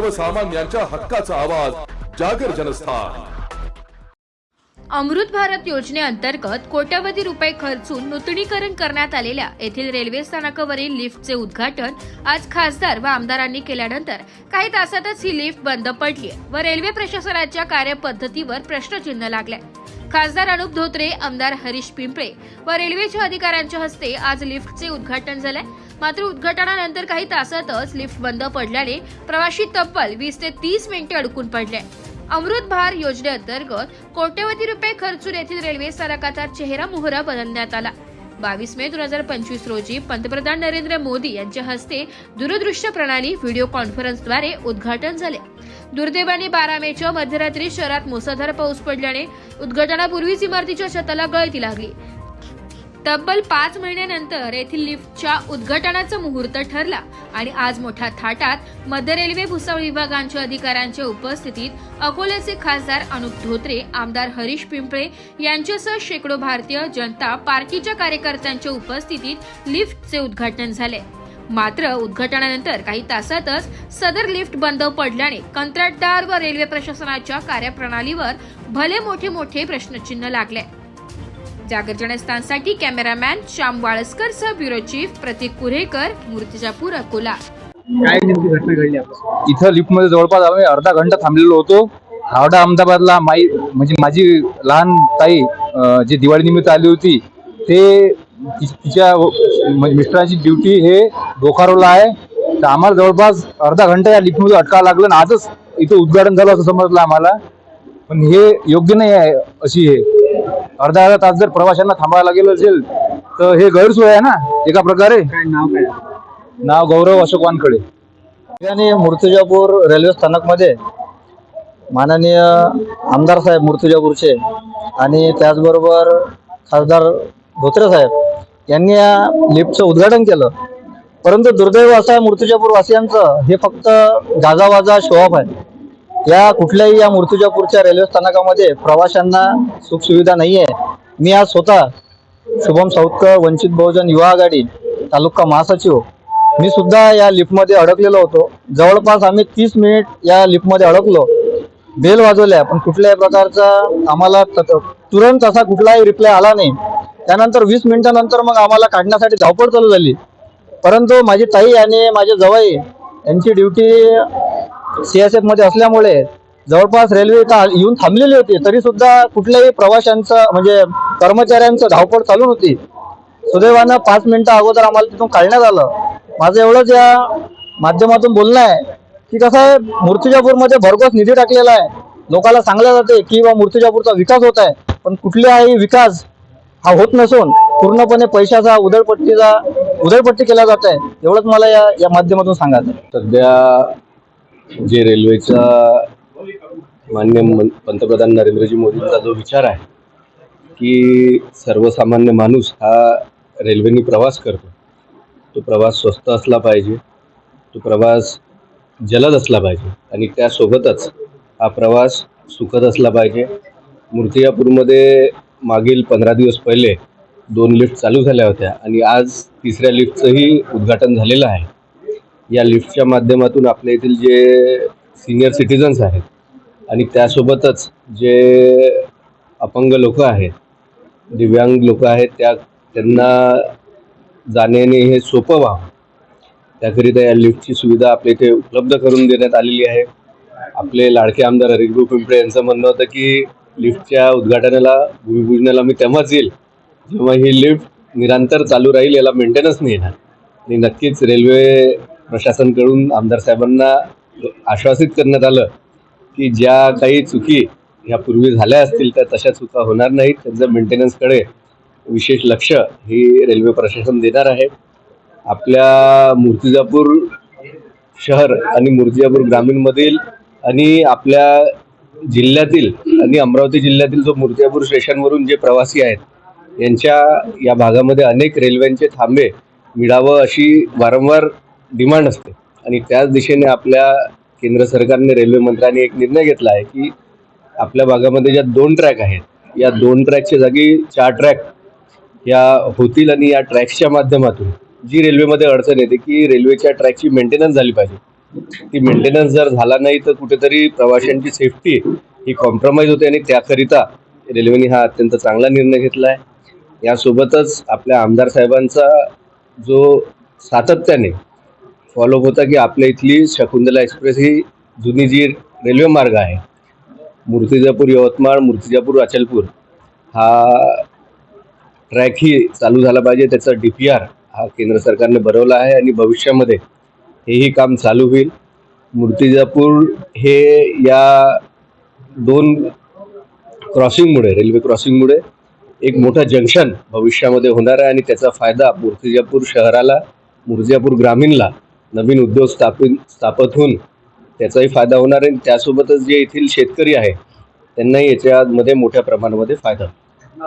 सर्वसामान्यांच्या हक्काचा आवाज जागर जनस्थान. अमृत भारत योजनेअंतर्गत कोट्यवधी रुपये खर्चून नूतनीकरण करण्यात आलेल्या येथील रेल्वे स्थानकावरील लिफ्टचे उद्घाटन आज खासदार व आमदारांनी केल्यानंतर काही तासातच ही लिफ्ट बंद पडली व रेल्वे प्रशासनाच्या कार्यपद्धतीवर प्रश्नचिन्ह लागले. खासदार अनुप धोत्रे आमदार हरीश पिंपळे व रेल्वेच्या अधिकाऱ्यांच्या हस्ते आज लिफ्टचे उद्घाटन झाले मात्र उद्घाटनानंतर काही तासातच लिफ्ट बंद पडल्याने प्रवाशी तब्बल वीस ते तीस मिनिटे अडकून पडले. अमृत भार योजनेअंतर्गत कोट्यवधी रुपये खर्चून येथील रेल्वे स्थानकाचा चेहरा मोहरा बदलण्यात आला. बावीस मे दोन हजार पंचवीस रोजी पंतप्रधान नरेंद्र मोदी यांच्या हस्ते दूरदृश्य प्रणाली व्हिडिओ कॉन्फरन्सद्वारे उद्घाटन झाले. दुर्दैवाने बारा मेच्या मध्यरात्री शहरात मुसळधार पाऊस पडल्याने उद्घाटनापूर्वीच इमारतीच्या छताला गळती लागली. तब्बल पाच महिन्यानंतर येथील लिफ्टच्या उद्घाटनाचा मुहूर्त ठरला आणि आज मोठ्या थाटात मध्य रेल्वे भुसावळ विभागांच्या अधिकाऱ्यांच्या उपस्थितीत अकोल्याचे खासदार अनुप धोत्रे आमदार हरीश पिंपळे यांच्यासह शेकडो भारतीय जनता पार्टीच्या कार्यकर्त्यांच्या उपस्थितीत लिफ्टचे उद्घाटन झाले. मात्र उद्घाटनानंतर काही तासातच सदर लिफ्ट बंद पडल्याने कंत्राटदार व रेल्वे प्रशासनाच्या कार्यप्रणालीवर भले मोठे मोठे प्रश्नचिन्ह लागले. जागर जनस्थानसाठी कॅमेरामॅन श्याम वाळसकर सह ब्युरो चीफ प्रतीक कुरेकर मूर्तिजापूर अकोला. काय नेमकी घटना घडली आपल्या इथं लिफ्टमध्ये जवळपास आम्ही अर्धा घंटा थांबलेलो होतो. हावडा अहमदाबादला माई म्हणजे माझी लहान ताई अं, जी दिवाळी निमित्त आली होती ते ति- तिच्या म्हणजे मिस्टरांची ड्युटी हे बोकारोला आहे. तर आम्हाला जवळपास अर्धा घंटा या लिफ्टमध्ये अटकावं लागलं आणि आजच इथं उद्घाटन झालं असं समजलं आम्हाला. पण हे योग्य नाही आहे अशी हे. अर्धा अर्धा तास जर प्रवाशांना थांबायला लागेल असेल तर हे गैरसोय आहे ना? एका प्रकारे? नाव गौरव अशोक वानखडे. आणि मूर्तिजापूर रेल्वे स्थानकमध्ये माननीय आमदार साहेब मूर्तिजापूरचे आणि त्याचबरोबर खासदार धोत्रे साहेब यांनी या लिफ्टचं उद्घाटन केलं. परंतु दुर्दैव असं आहे मूर्तिजापूर वासियांचं हे फक्त गाजावाजा शोअप आहे. या कुठल्याही या मूर्तिजापूरच्या रेल्वे स्थानकामध्ये प्रवाशांना सुखसुविधा नाही आहे मी आज स्वतः शुभम साऊतकर वंचित बहुजन युवा आघाडी तालुका महासचिव. मी सुद्धा या लिफ्टमध्ये अडकलेलो होतो. जवळपास आम्ही तीस मिनिट या लिफ्टमध्ये अडकलो. बेल वाजवल्या पण कुठल्याही प्रकारचा आम्हाला तुरंत असा कुठलाही रिप्लाय आला नाही. त्यानंतर वीस मिनिटानंतर मग आम्हाला काढण्यासाठी धावपळ चालू झाली. परंतु माझी ताई आणि माझे जवाई यांची ड्युटी सी एसमध्ये असल्यामुळे जवळपास रेल्वे का येऊन थांबलेली होती. तरी सुद्धा कुठल्याही प्रवाशांचं म्हणजे कर्मचाऱ्यांचं धावपळ चालू होती. सुदैवानं पाच मिनिटं अगोदर आम्हाला तिथून काढण्यात आलं. माझं एवढंच या माध्यमातून बोलणं आहे की कसं आहे मूर्तिजापूरमध्ये भरघोस निधी टाकलेला आहे. लोकांना सांगलं जाते की बा मूर्तिजापूरचा विकास होत आहे पण कुठलाही विकास हा होत नसून पूर्णपणे पैशाचा उधळपट्टीचा उधळपट्टी केला जात आहे. एवढंच मला या या माध्यमातून सांगायचं सध्या जे रेल्वेचा मान्य पंतप्रधान नरेंद्रजी मोदींचा जो विचार आहे की सर्वसामान्य माणूस हा रेल्वेने प्रवास करतो. तो प्रवास स्वस्त असला पाहिजे तो प्रवास जलद असला पाहिजे आणि त्यासोबतच हा प्रवास सुखद असला पाहिजे. मूर्तियापूरमध्ये मागील पंधरा दिवस पहिले दोन लिफ्ट चालू झाल्या होत्या आणि आज तिसऱ्या लिफ्टचंही उद्घाटन झालेलं आहे. या लिफ्टच्या माध्यमातून आपल्या येथील जे सिनियर सिटीजन्स आहेत आणि त्यासोबतच जे अपंग लोक आहेत दिव्यांग लोक आहेत त्या त्यांना जाण्याने हे सोपं व्हावं. त्याकरिता या लिफ्टची सुविधा आपल्या इथे उपलब्ध करून देण्यात आलेली आहे. आपले लाडके आमदार हरिभाऊ पिंपळे यांचं म्हणणं होतं की लिफ्टच्या उद्घाटनाला भूमिपूजनाला मी तेव्हाच येईल जेव्हा ही लिफ्ट निरंतर चालू राहील याला मेंटेनन्स नाही येणार आणि नक्कीच रेल्वे प्रशासनकडून आमदार साहेबांना आश्वासित करण्यात आलं की ज्या काही चुकी यापूर्वी झाल्या असतील त्या तशा चुका होणार नाहीत. त्यांचं मेंटेनन्सकडे विशेष लक्ष ही रेल्वे प्रशासन देणार आहे. आपल्या मूर्तिजापूर शहर आणि मूर्तिजापूर ग्रामीणमधील आणि आपल्या जिल्ह्यातील आणि अमरावती जिल्ह्यातील जो मूर्तिजापूर स्टेशनवरून जे प्रवासी आहेत यांच्या या भागामध्ये अनेक रेल्वेंचे थांबे मिळावं अशी वारंवार डिमांड असते. आणि त्याच दिशेने आपल्या केंद्र सरकारने रेल्वे मंत्र्यांनी एक निर्णय घेतला आहे की आपल्या भागामध्ये ज्या दोन ट्रॅक आहेत या दोन ट्रॅकच्या जागी चार ट्रॅक या होतील आणि या ट्रॅक्सच्या माध्यमातून जी रेल्वेमध्ये अडचण येते की रेल्वेच्या ट्रॅकची मेंटेनन्स झाली पाहिजे. ती मेंटेनन्स जर झाला नाही तर कुठेतरी प्रवाशांची सेफ्टी ही कॉम्प्रोमाइज होते आणि त्याकरिता रेल्वेने हा अत्यंत चांगला निर्णय घेतला आहे. यासोबतच आपल्या आमदार साहेबांचा जो सातत्याने फॉलोअप होता की आपल्या इथली शकुंतला एक्सप्रेस ही जुनी जी रेल्वे मार्ग आहे मूर्तिजापूर यवतमाळ मूर्तिजापूर अचलपूर हा ट्रॅकही चालू झाला पाहिजे. त्याचा डी पी आर हा केंद्र सरकारने बनवला आहे आणि भविष्यामध्ये हेही काम चालू होईल. मूर्तिजापूर हे या दोन क्रॉसिंगमुळे रेल्वे क्रॉसिंगमुळे एक मोठं जंक्शन भविष्यामध्ये होणार आहे आणि त्याचा फायदा मूर्तिजापूर शहराला मूर्तिजापूर ग्रामीणला नवीन उद्योग स्थापित स्थापित होऊन त्याचाही फायदा होणार आहे. त्यासोबतच जे येथील शेतकरी आहे त्यांनाही याच्यामध्ये मोठ्या प्रमाणामध्ये फायदा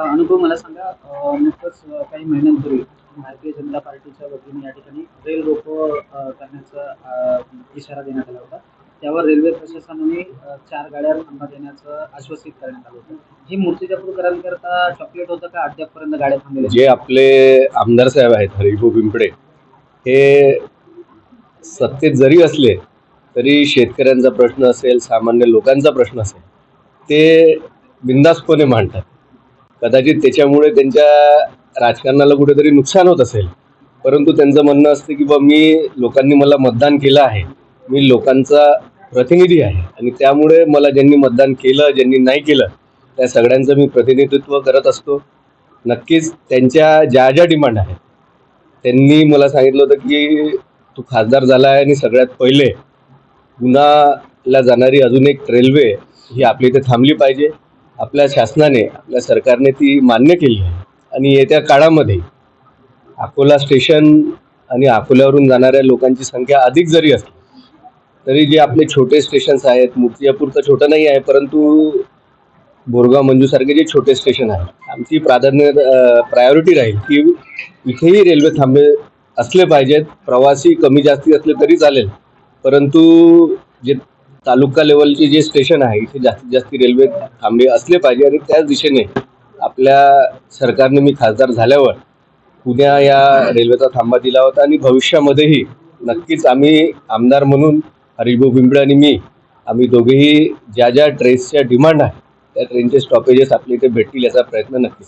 अनुभव मला सांगा. नुकतंच काही महिन्यांपूर्वी भारतीय जनता पार्टीच्या वतीने या ठिकाणी रेल रोको करण्याचा इशारा देण्यात आला होता. त्यावर रेल्वे प्रशासनाने चार गाड्या थांबा देण्याचं आश्वासित करण्यात आलं होतं. ही मूर्तिजापूरकरांकरता चॉकलेट होतं का अद्यापपर्यंत गाड्या थांबलेल्या जे आपले आमदार साहेब आहेत हरिभाऊ पिंपडे हे सत्तेत जरी असले तरी शेतकऱ्यांचा प्रश्न असेल सामान्य लोकांचा प्रश्न असेल ते बिंदासपणे मांडतात. कदाचित त्याच्यामुळे त्यांच्या राजकारणाला कुठेतरी नुकसान होत असेल. परंतु त्यांचं म्हणणं असतं की बा मी लोकांनी मला मतदान केलं आहे. मी लोकांचा प्रतिनिधी आहे. आणि त्यामुळे मला ज्यांनी मतदान केलं ज्यांनी नाही केलं त्या सगळ्यांचं मी प्रतिनिधित्व करत असतो. नक्कीच त्यांच्या ज्या ज्या डिमांड आहेत त्यांनी मला सांगितलं होतं की तो खासदार झाला आहे आणि सगळ्यात पहिले पुण्याला जाणारी अजून एक रेल्वे ही आपल्या इथे थांबली पाहिजे. आपल्या शासनाने आपल्या सरकारने ती मान्य केली आहे. आणि येत्या काळामध्ये अकोला स्टेशन आणि अकोल्यावरून जाणाऱ्या लोकांची संख्या अधिक जरी असली तरी जे आपले छोटे स्टेशन्स आहेत मूर्तिजापूर तर छोटं नाही आहे परंतु बोरगाव मंजूसारखे जे छोटे स्टेशन आहे आमची प्राधान्य प्रायोरिटी राहील की इथेही रेल्वे थांबे असले पाहिजेत प्रवासी कमी जास्ती असले तरी चालेल. परंतु जे तालुका लेवलचे जे स्टेशन आहे इथे जास्तीत जास्त रेल्वे थांबे असले पाहिजे आणि त्याच दिशेने आपल्या सरकारने मी खासदार झाल्यावर पुण्या या रेल्वेचा थांबा दिला होता आणि भविष्यामध्येही नक्कीच आम्ही आमदार म्हणून हरिभाऊ बिंबळे आणि मी आम्ही दोघेही ज्या ज्या ट्रेन्सच्या डिमांड आहे त्या ट्रेनचे स्टॉपेजेस आपल्या इथे भेटतील याचा प्रयत्न नक्कीच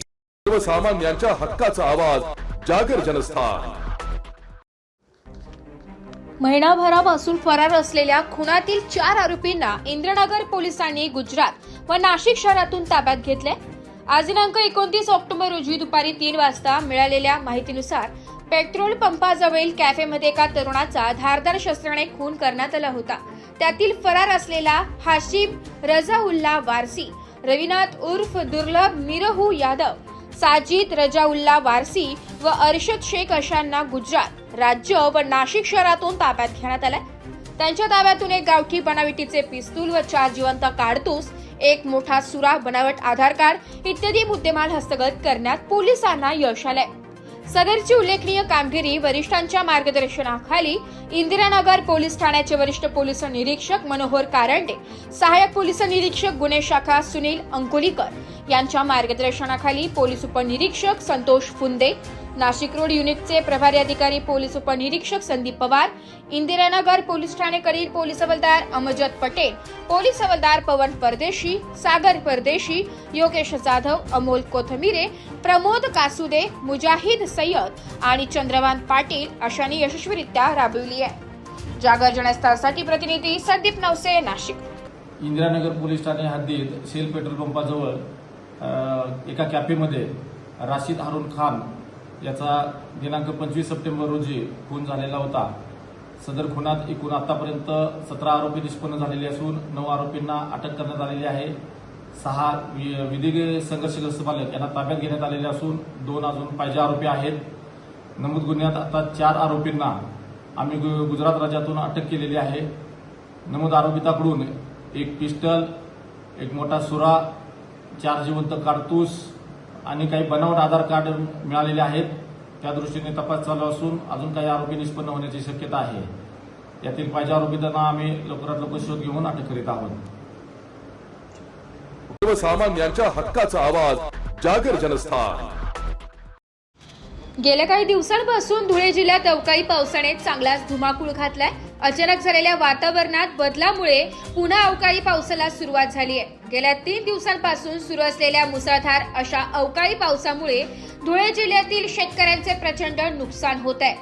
सर्वसामान्यांच्या हक्काचा आवाज जागर जनस्थान. महिनाभरापासून फरार असलेल्या खुनातील चार आरोपींना इंद्रनगर पोलिसांनी गुजरात व नाशिक शहरातून ताब्यात घेतले आज दिनांक एकोणतीस ऑक्टोबर रोजी दुपारी तीन वाजता मिळालेल्या माहितीनुसार पेट्रोल पंपाजवळील कॅफेमध्ये एका तरुणाचा धारदार शस्त्राने खून करण्यात आला होता. त्यातील फरार असलेला हाशिम रजाउल्ला वारसी रविनाथ उर्फ दुर्लभ मिरहू यादव साजिद रजाउल्ला वारसी व अर्शद शेख अशांना गुजरात राज्य व नाशिक शहरातून ताब्यात घेण्यात आलंय. त्यांच्या ताब्यातून एक गावठी बनावटीचे पिस्तूल व चार जिवंत काडतूस एक मोठा सुरा बनावट आधार कार्ड इत्यादी मुद्देमाल हस्तगत करण्यात पोलिसांना यश आलंय. सदरची उल्लेखनीय कामगिरी वरिष्ठांच्या मार्गदर्शनाखाली इंदिरानगर पोलीस ठाण्याचे वरिष्ठ पोलीस निरीक्षक मनोहर कारंडे सहाय्यक पोलीस निरीक्षक गुन्हे शाखा सुनील अंकुलीकर यांच्या मार्गदर्शनाखाली पोलीस उपनिरीक्षक संतोष फुंदे नाशिक रोड युनिटचे प्रभारी अधिकारी पोलीस उपनिरीक्षक संदीप पवार इंदिरानगर पोलीस ठाणेकडील पोलीस हवालदार अमजद पटेल पोलीस हवालदार पवन परदेशी सागर परदेशी योगेश जाधव अमोल कोथमिरे प्रमोद कासुदे मुजाहिद सय्यद आणि चंद्रकांत पाटील अशांनी यशस्वीरित्या राबविली आहे. जागर जनस्थासाठी प्रतिनिधी संदीप नवसे नाशिक. इंदिरानगर पोलीस ठाणे हद्दीत सेल पेट्रोल पंपाजवळ एका कॅफेमध्ये राशीद हारून खान याचा दिनांक पंचवीस सप्टेंबर रोजी खून झालेला होता. सदर खुनात एकूण आतापर्यंत सतरा आरोपी निष्पन्न झालेले असून नऊ आरोपींना अटक करण्यात आलेली आहे. सहा वि- विधी संघर्षग्रस्त पालक यांना ताब्यात घेण्यात आलेले असून दोन अजून पाहिजे आरोपी आहेत. नमूद गुन्ह्यात आता चार आरोपींना आम्ही गु- गुजरात राज्यातून अटक केलेली आहे. नमूद आरोपिताकडून एक पिस्टल एक मोठा सुरा चार जिवंत कारतूस आणि काही बनावट आधार कार्ड मिळालेले आहेत. त्या दृष्टीने तपास चालू असून अजून काही आरोपी निष्पन्न होण्याची शक्यता आहे. यातील पाहिजे त्यांना आम्ही लवकरात लवकर शोध घेऊन अटक करीत आहोत. सर्वसामान्यांच्या हक्काचा आवाज जागर जनस्थान. गेल्या काही दिवसांपासून धुळे जिल्ह्यात अवकाळी पावसाने चांगलाच धुमाकूळ घातलाय. अचानक झालेल्या वातावरणात बदलामुळे पुन्हा अवकाळी पावसाला सुरुवात झाली आहे. गेल्या तीन दिवसांपासून सुरू असलेल्या मुसळधार अशा अवकाळी पावसामुळे धुळे जिल्ह्यातील शेतकऱ्यांचे प्रचंड नुकसान होत आहे.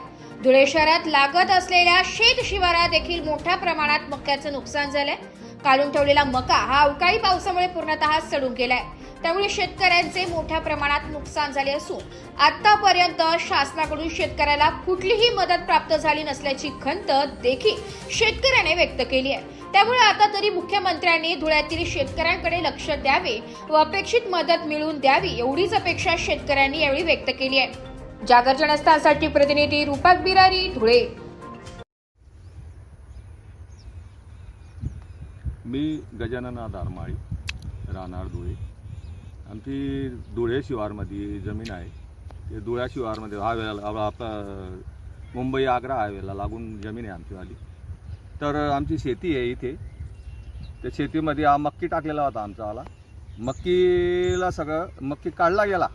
धुळे शहरात लागत असलेल्या शेत शिवारात देखील मोठ्या प्रमाणात मक्याचं नुकसान झालंय. काढून ठेवलेला मका हा अवकाळी पावसामुळे पूर्णतः सडून गेलाय. त्यामुळे शेतकऱ्यांचे मोठ्या प्रमाणात नुकसान झाले असून आतापर्यंत शासनाकडून शेतकऱ्याला कुठलीही मदत प्राप्त झाली नसल्याची खंत देखील शेतकऱ्याने व्यक्त केली आहे. त्यामुळे आता तरी मुख्यमंत्र्यांनी धुळ्यातील शेतकऱ्यांकडे लक्ष द्यावे व अपेक्षित मदत मिळवून द्यावी एवढीच अपेक्षा शेतकऱ्यांनी यावेळी व्यक्त केली आहे. जागर जनस्थानसाठी प्रतिनिधी रुपाक बिरारी धुळे. मी गजानन दारमाळी राहणार धुळे. आमची धुळे शिवारमध्ये जमीन आहे. ते धुळ्या शिवारमध्ये हायवेला आपला मुंबई आग्रा हायवेला लागून जमीन आहे आमचीवाली तर आमची शेती आहे इथे. त्या शेतीमध्ये हा मक्की टाकलेला होता आमचावाला मक्कीला सगळं मक्की काढला गेला.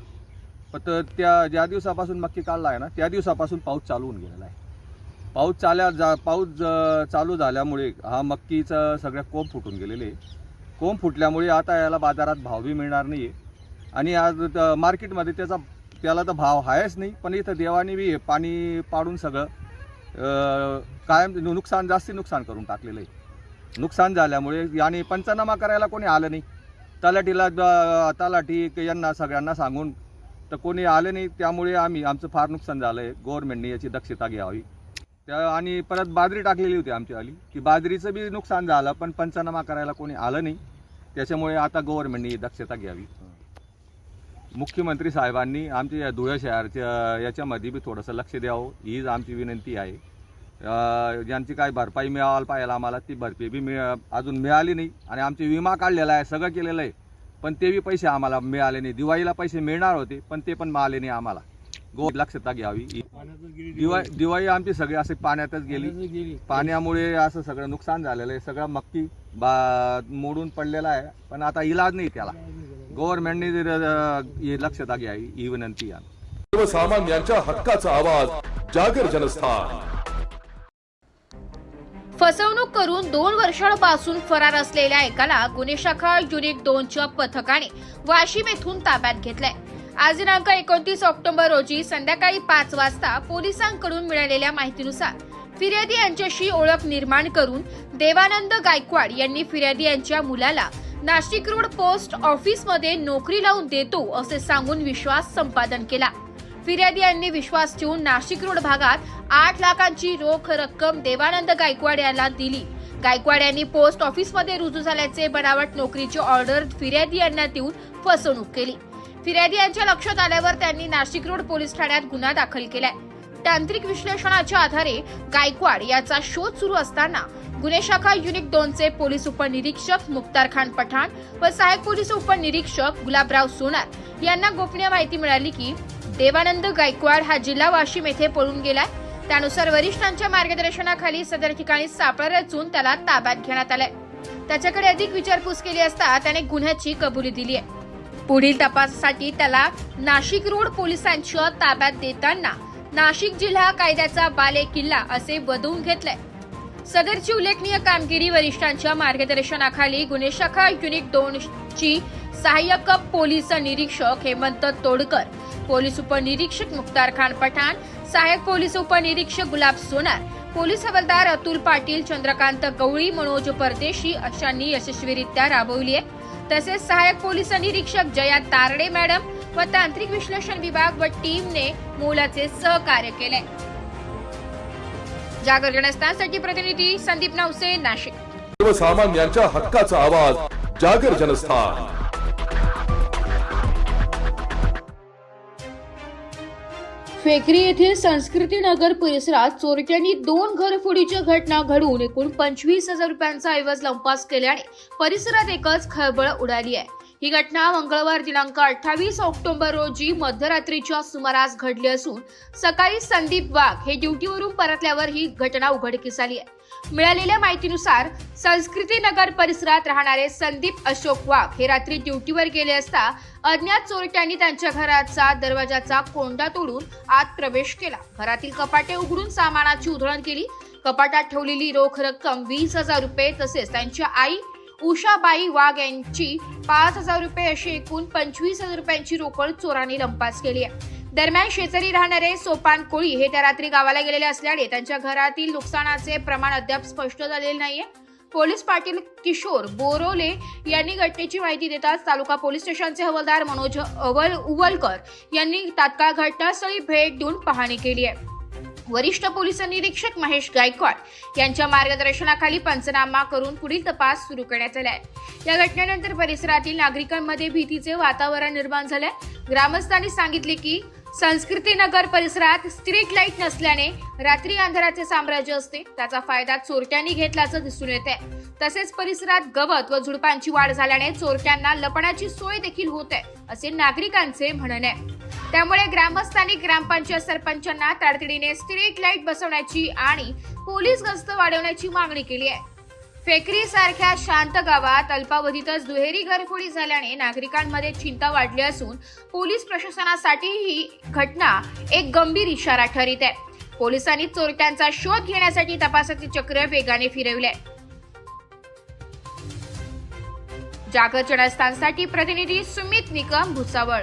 पण त्या ज्या दिवसापासून मक्की काढला आहे ना त्या दिवसापासून पाऊस चालू होऊन गेलेला आहे. पाऊस चाल्या जा पाऊस चालू झाल्यामुळे हा मक्कीचं सगळ्या कोंब फुटून गेलेले आहे. कोंब फुटल्यामुळे आता याला बाजारात भाव बी मिळणार नाही आहे आणि आज मार्केटमध्ये त्याचा त्याला तर भाव आहेच नाही पण इथं देवाने बी हे पाणी पाडून सगळं कायम नुकसान जास्ती नुकसान करून टाकलेलं आहे. नुकसान झाल्यामुळे आणि पंचनामा करायला कोणी आलं नाही. तलाठीला द- तलाठी यांना सगळ्यांना सांगून तर कोणी आलं नाही त्यामुळे आम्ही आमचं फार नुकसान झालं आहे गव्हर्नमेंटने याची दक्षता घ्यावी. त्या आणि परत बाजरी टाकलेली होती आमची आली की बाजरीचं बी नुकसान झालं पण पंचनामा करायला कोणी आलं नाही. त्याच्यामुळे आता गव्हर्नमेंटने दक्षता घ्यावी. मुख्यमंत्री साहेबांनी आमच्या या धुळे शहरच्या याच्यामध्ये बी थोडंसं लक्ष द्यावं. हीच आमची विनंती आहे. ज्यांची काय भरपाई मिळायला पाहिजे आम्हाला ती भरपाई बी मिळ अजून मिळाली नाही. आणि आमची विमा काढलेला आहे सगळं केलेलं आहे. पण ते बी पैसे आम्हाला मिळाले नाही. दिवाळीला पैसे मिळणार होते पण ते पण मिळाले नाही आम्हाला. गो दक्षता घ्यावी. दिवाळी दिवाळी आमची सगळी असे पाण्यातच गेली. पाण्यामुळे असं सगळं नुकसान झालेलं आहे. सगळं मक्की बा मोडून पडलेला आहे. पण आता इलाज नाही त्याला गव्हर्नमेंटने हे दक्षता घ्यावी ही विनंती आहे. सर्वसामान्यांच्या हक्काचा आवाज जागर जनस्थान. फसवणूक करून दोन वर्षांपासून फरार असलेल्या एकाला गुन्हे शाखा युनिट दोनच्या पथकाने वाशिम येथून ताब्यात घेतलंय. आज दिनांक एकोणतीस ऑक्टोबर रोजी संध्याकाळी पाच वाजता पोलिसांकडून मिळालेल्या माहितीनुसार फिर्यादी यांच्याशी ओळख निर्माण करून देवानंद गायकवाड यांनी फिर्यादी यांच्या मुलाला नाशिक रोड पोस्ट ऑफिसमध्ये नोकरी लावून देतो असे सांगून विश्वास संपादन केला. फिर्यादी यांनी विश्वास ठेवून नाशिक रोड भागात आठ लाखांची रोख रक्कम देवानंद गायकवाड याला दिली. गायकवाड यांनी पोस्ट ऑफिसमध्ये रुजू झाल्याचे बनावट नोकरीची ऑर्डर फिर्यादी यांना देऊन फसवणूक केली. फिर्यादी यांच्या लक्षात आल्यावर त्यांनी नाशिक रोड पोलीस ठाण्यात गुन्हा दाखल केलाय. तांत्रिक विश्लेषणाच्या आधारे गायकवाड याचा शोध सुरू असताना गुन्हे शाखा युनिट दोनचे पोलीस उपनिरीक्षक मुक्तार खान पठाण व सहाय्यक पोलीस उपनिरीक्षक गुलाबराव सोनार यांना गोपनीय माहिती मिळाली की देवानंद गायकवाड हा जिल्हा वाशिम येथे पळून गेलाय. त्यानुसार वरिष्ठांच्या मार्गदर्शनाखाली सदर ठिकाणी सापळा रचून त्याला ताब्यात घेण्यात आलाय. त्याच्याकडे अधिक विचारपूस केली असता त्याने गुन्ह्याची कबुली दिली आहे पुढील तपासासाठी त्याला नाशिक रोड पोलिसांच्या ताब्यात देताना नाशिक जिल्हा कायद्याचा बाले किल्ला असे वधवून घेतलंय. सदरची उल्लेखनीय कामगिरी वरिष्ठांच्या मार्गदर्शनाखाली गुन्हे शाखा युनिट दोन ची सहाय्यक पोलीस निरीक्षक हेमंत तोडकर पोलीस उपनिरीक्षक मुक्तार खान पठाण सहाय्यक पोलीस उपनिरीक्षक गुलाब सोनार पोलीस हवालदार अतुल पाटील चंद्रकांत गवळी मनोज परदेशी अशांनी यशस्वीरित्या राबवली आहे. तसेच सहाय्यक पोलीस निरीक्षक जया तारडे मॅडम व तांत्रिक विश्लेषण विभाग व टीमने मोलाचे सहकार्य केले. जागर जनस्थानसाठी प्रतिनिधी संदीप नवसे नाशिक. सर्वसामान्यांच्या हक्काचा आवाज जागर जनस्थान. फेकरी येथील संस्कृती नगर परिसरात चोरट्यांनी दोन घरफोडीच्या घटना घडवून एकूण पंचवीस हजार रुपयांचा ऐवज लंपास केल्याने परिसरात एकच खळबळ उडाली आहे. ही घटना मंगळवार दिनांक अठ्ठावीस ऑक्टोबर रोजी मध्यरात्रीच्या सुमारास घडली असून सकाळी संदीप वाघ हे ड्युटीवरून परतल्यावर ही घटना उघडकीस आली आहे. मिळालेल्या माहितीनुसार संस्कृती नगर परिसरात राहणारे संदीप अशोक वाघ हे रात्री ड्युटीवर गेले असता अज्ञात चोरट्यांनी त्यांच्या घराचा दरवाजाचा कोंडा तोडून आत प्रवेश केला. घरातील कपाटे उघडून सामानाची उधळण केली. कपाटात ठेवलेली रोख रक्कम वीस हजार रुपये तसेच त्यांच्या आई उषाबाई वाघ यांची पाच हजार रुपये अशी एकूण पंचवीस हजार रुपयांची रोकड चोरांनी लंपास केली आहे. दरम्यान शेजारी राहणारे सोपान कोळी हे त्या रात्री गावाला गेलेले असल्याने त्यांच्या घरातील नुकसानाचे प्रमाण अद्याप स्पष्ट झालेले नाहीये. पोलीस पाटील किशोर बोरोले यांनी घटनेची माहिती देताच तालुका पोलीस स्टेशनचे हवालदार मनोज अवल उवलकर यांनी तात्काळ घटनास्थळी भेट देऊन पाहणी केली आहे. वरिष्ठ पोलीस निरीक्षक महेश गायकवाड यांच्या मार्गदर्शनाखाली पंचनामा करून पुढील तपास सुरू करण्यात आला आहे या घटनेनंतर परिसरातील नागरिकांमध्ये भीतीचे वातावरण निर्माण झालंय. ग्रामस्थांनी सांगितले की संस्कृती नगर परिसरात स्ट्रीट लाइट नसल्याने रात्री अंधाराचे साम्राज्य असते. त्याचा फायदा चोरट्यांनी घेतल्याचं दिसून येत आहे तसेच परिसरात गवत व झुडपांची वाढ झाल्याने चोरट्यांना लपण्याची सोय देखील होत आहे असे नागरिकांचे म्हणणे. आहे त्यामुळे ग्रामस्थांनी ग्रामपंचायत सरपंचांना तातडीने स्ट्रीट लाइट बसवण्याची आणि पोलीस गस्त वाढवण्याची मागणी केली आहे. फेकरी सारख्या शांत गावात अल्पावधीतच दुहेरी घरफोडी झाल्याने नागरिकांमध्ये चिंता वाढली असून पोलीस प्रशासनासाठी ही घटना एक गंभीर इशारा ठरीत आहे. पोलिसांनी चोरट्यांचा शोध घेण्यासाठी तपासाचे चक्र वेगाने फिरवले. जागर जनस्थानसाठी प्रतिनिधी सुमित निकम भुसावळ.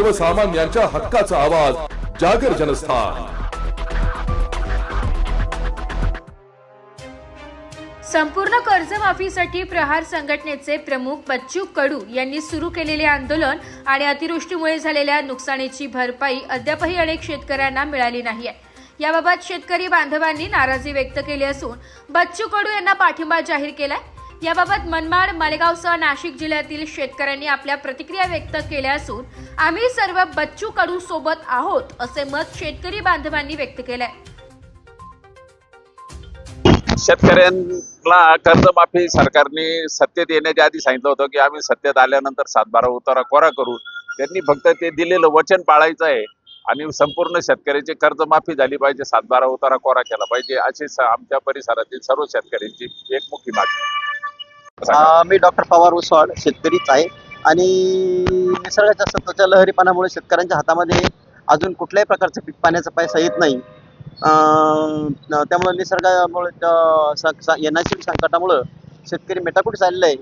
सर्वसामान्यांच्या हक्काचा आवाज जागर जनस्थान. संपूर्ण कर्जमाफीसाठी प्रहार संघटनेचे प्रमुख बच्चू कडू यांनी सुरू केलेले आंदोलन आणि अतिवृष्टीमुळे झालेल्या नुकसानीची भरपाई अद्यापही अनेक शेतकऱ्यांना मिळाली नाहीये. याबाबत शेतकरी बांधवांनी नाराजी व्यक्त केली असून बच्चू कडू यांना पाठिंबा जाहीर केलाय. याबाबत मनमाड मालेगावसह नाशिक जिल्ह्यातील शेतकऱ्यांनी आपल्या प्रतिक्रिया व्यक्त केल्या असून आम्ही सर्व बच्चू कडू सोबत आहोत असे मत शेतकरी बांधवांनी व्यक्त केलंय. शेतकऱ्यांना कर्जमाफी सरकारने सत्तेत येण्याच्या आधी सांगितलं होतं की आम्ही सत्तेत आल्यानंतर सातबारा उतारा कोरा करू. त्यांनी फक्त ते दिलेलं वचन पाळायचं आहे. आणि संपूर्ण शेतकऱ्याची कर्जमाफी झाली पाहिजे सातबारा उतारा कोरा केला पाहिजे अशी आमच्या परिसरातील सर्व शेतकऱ्यांची एक मुख्य मागणी आहे. मी डॉक्टर पवार उसवाड शेतकरीच आहे. आणि निसर्गाच्या सत्ताच्या लहरीपणामुळे शेतकऱ्यांच्या हातामध्ये अजून कुठल्याही प्रकारचं पीक पाण्याचा पैसा येत नाही. अं, त्यामुळे निसर्गामुळे अं, संकटामुळे संकटामुळं शेतकरी मेटाकुटी चाललेला आहे.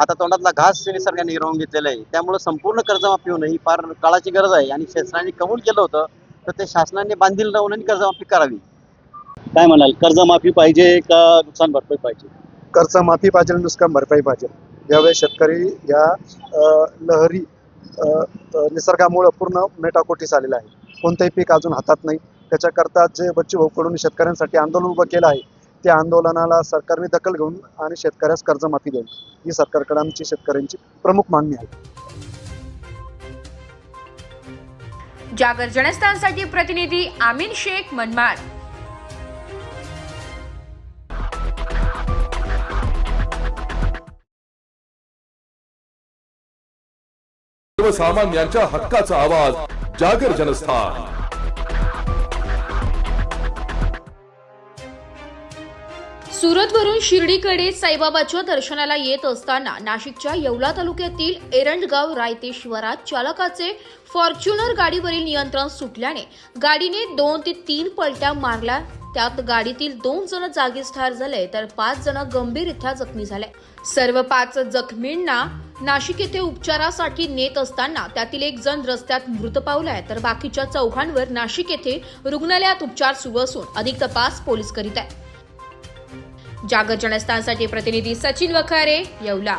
आता तोंडातला घास निसर्गाने हिरवून घेतलेला आहे. त्यामुळे संपूर्ण कर्जमाफी होणं ही फार काळाची गरज आहे. आणि शासनाने कबूल केलं होतं तर ते शासनाने बांधील राहून आणि कर्जमाफी करावी. काय म्हणाल? कर्जमाफी पाहिजे का नुकसान भरपाई पाहिजे? कर्ज माफी पाहिजे नुकसान भरपाई पाहिजे. यावेळी शेतकरी या लहरी निसर्गामुळं पूर्ण मेटाकोटीस आलेला आहे. कोणतंही पीक अजून हातात नाही. त्याच्याकरता जे बच्चू भाऊकडून शेतकऱ्यांसाठी आंदोलन उभं केलं आहे त्या आंदोलनाला सरकारने दखल घेऊन आणि शेतकऱ्यास कर्जमाफी द्यावी. ही सरकारकडे आमची शेतकऱ्यांची प्रमुख मागणी आहे. जागर जनस्थानसाठी प्रतिनिधी आमीन शेख मनमाड. सर्वसामान्यांच्या हक्काचा आवाज जागर जनस्थान. सुरतवरून शिर्डीकडे साईबाबाच्या दर्शनाला येत असताना नाशिकच्या येवला तालुक्यातील एरंडगाव रायतेश्वरात चालकाचे फॉर्च्युनर गाडीवरील नियंत्रण सुटल्याने गाडीने दोन ते तीन पलट्या मारल्या. त्यात गाडीतील दोन जण जागीच ठार झाले तर पाच जण गंभीररित्या जखमी झाले. सर्व पाच जखमींना नाशिक येथे उपचारासाठी नेत असताना त्यातील एक जण रस्त्यात मृत पावलाय तर बाकीच्या चौघांवर नाशिक येथे रुग्णालयात उपचार सुरू असून अधिक तपास पोलीस करीत आहे जागर जनस्थानसाठी प्रतिनिधी सचिन वखारे येवला.